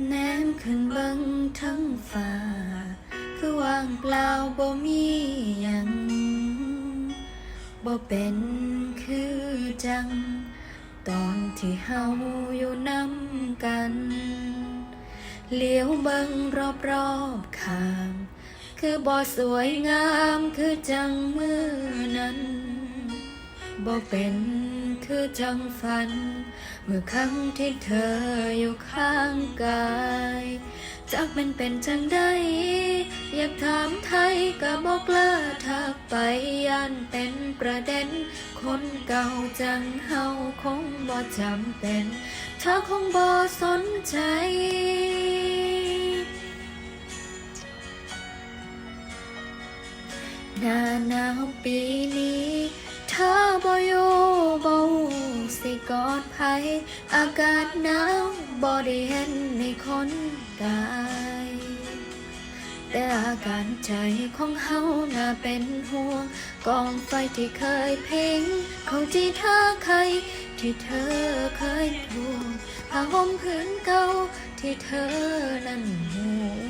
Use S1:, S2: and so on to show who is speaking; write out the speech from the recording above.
S1: แนมขึ้นเบิงทั้งฟ้า คือว่างเปล่าบ่มีหยังบ่เป็นคือจัง ตอนที่เฮาอยู่นำกันเลี้ยวเบิงรอบๆข้าง คือบ่สวยงามคือจังมือนั้นบ่เป็นคือจังฝัน เมื่อครั้งที่เธออยู่ข้าง กายจากมันเป็นจังได้อยากถามไทยก็บอกล้าทักไปย่านเป็นประเด็น คนเก่าจังเฮาคงบ่จำเป็น เธอคงบ่สนใจหน้าหนาวปีนี้ อดไผอากาศหนาวบ่ได้เห็นในคนกายแต่อาการใจของเฮาน่าเป็นห่วง กองไฟที่เคยเพ่งของที่เธอเคย ที่เธอเคยทวงผ้าห่มผืนเก่าที่เธอนั้นห่